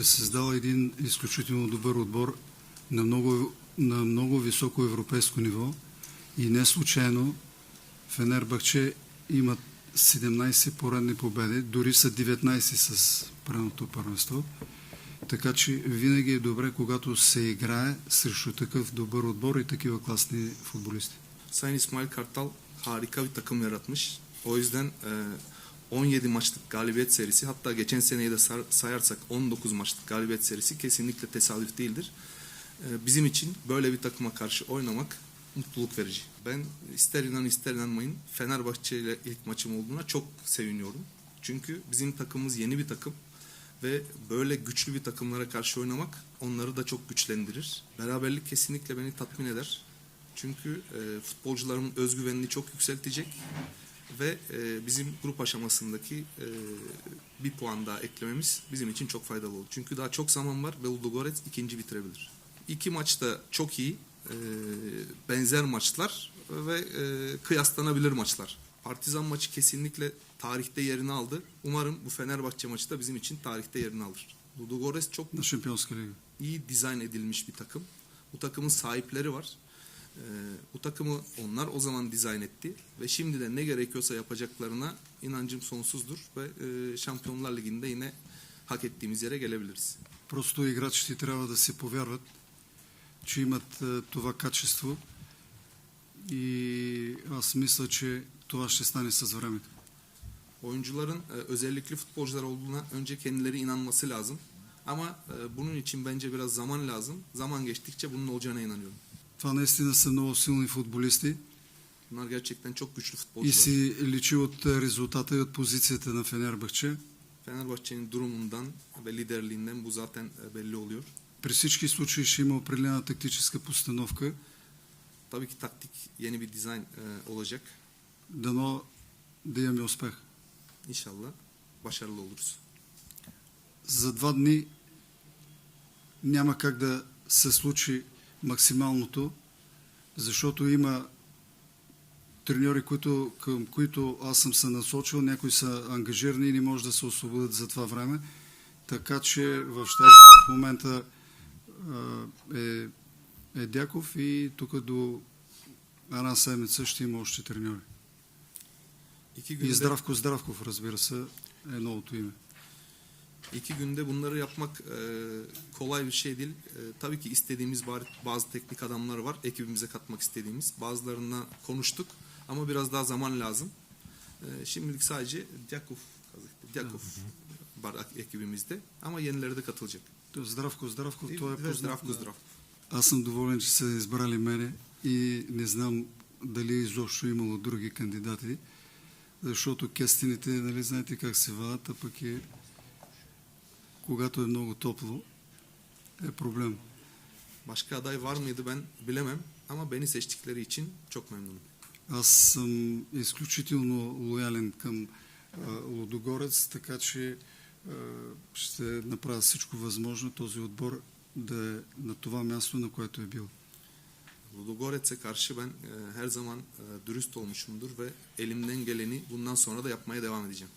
е създал един изключително добър отбор на много, на много високо европейско ниво и не случайно Фенербахче имат 17 поредни победи, дори са 19 с предното първенство. Така че винаги е добре, когато се играе срещу такъв добър отбор и такива класни футболисти. Sayın İsmail Kartal harika bir takım yaratmış. O yüzden e, 17 maçlık galibiyet serisi hatta geçen seneyi de sayarsak 19 maçlık galibiyet serisi kesinlikle tesadüf değildir. E, bizim için böyle bir takıma karşı oynamak mutluluk verici. Ben ister inan ister inanmayın Fenerbahçe ile ilk maçım olduğuna çok seviniyorum. Çünkü bizim takımımız yeni bir takım ve böyle güçlü bir takımlara karşı oynamak onları da çok güçlendirir. Beraberlik kesinlikle beni tatmin eder. Çünkü e, futbolcularımın özgüvenini çok yükseltecek ve e, bizim grup aşamasındaki e, bir puan daha eklememiz bizim için çok faydalı oldu. Çünkü daha çok zaman var ve Ludogorets ikinci bitirebilir. İki maçta çok iyi, e, benzer maçlar ve e, kıyaslanabilir maçlar. Partizan maçı kesinlikle tarihte yerini aldı. Umarım bu Fenerbahçe maçı da bizim için tarihte yerini alır. Ludogorets çok iyi dizayn edilmiş bir takım. Bu takımın sahipleri var. Ee, bu takımı onlar o zaman dizayn etti ve şimdi de ne gerekiyorsa yapacaklarına inancım sonsuzdur ve e, Şampiyonlar Ligi'nde yine hak ettiğimiz yere gelebiliriz. Просто играчите трябва да си повярват, че имат е, това качество и аз мисля, че това ще стане с времето. Oyuncuların e, özellikli futbolcular olduğuna önce kendileri inanması lazım. Ama e, bunun için bence biraz zaman lazım. Zaman geçtikçe bunun olacağına inanıyorum. Това наистина са много силни футболисти Bunlar gerçekten çok güçlü и си личи от е, резултата и от позицията на Фенербахче. Fenerbahçe'nin durumundan ve liderliğinden bu zaten belli oluyor. При всички случаи ще има определена тактическа постановка. Tabii ki taktik yeni bir dizayn e, olacak. Дано да имаме успех. İnşallah başarılı oluruz. За два дни няма как да се случи максималното, защото има треньори, които, към които аз съм се насочил, някои са ангажирани и не може да се освободят за това време. Така че в щаба в момента е, е Дяков и тук до една седмица ще има още треньори. И günde, Здравко Здравков, разбира се, е новото име. iki günde bunları yapmak e, kolay bir şey değil. E, tabii ki istediğimiz ba- bazı teknik adamlar var. Ekibimize katmak istediğimiz. Bazılarına konuştuk ama biraz daha zaman lazım. E, şimdilik sadece Dyakov, Dyakov var ekibimizde ama yenileri de katılacak. Здравко Здравков, той е Ve познат Zdravko на- Zdravko. Аз съм доволен, че са избрали мене и не знам дали изобщо е имало други кандидати, защото кестените, нали знаете как се вадат, а пък е, когато е много топло, е проблем. Başka aday var mıydı ben bilemem ama beni seçtikleri için çok memnunum. Аз съм изключително лоялен към а, Лодогорец, така че а, ще направя всичко възможно този отбор да е на това място, на което е бил. Ludogorets'e karşı ben e, her zaman e, dürüst olmuşumdur ve elimden geleni bundan sonra da yapmaya devam edeceğim.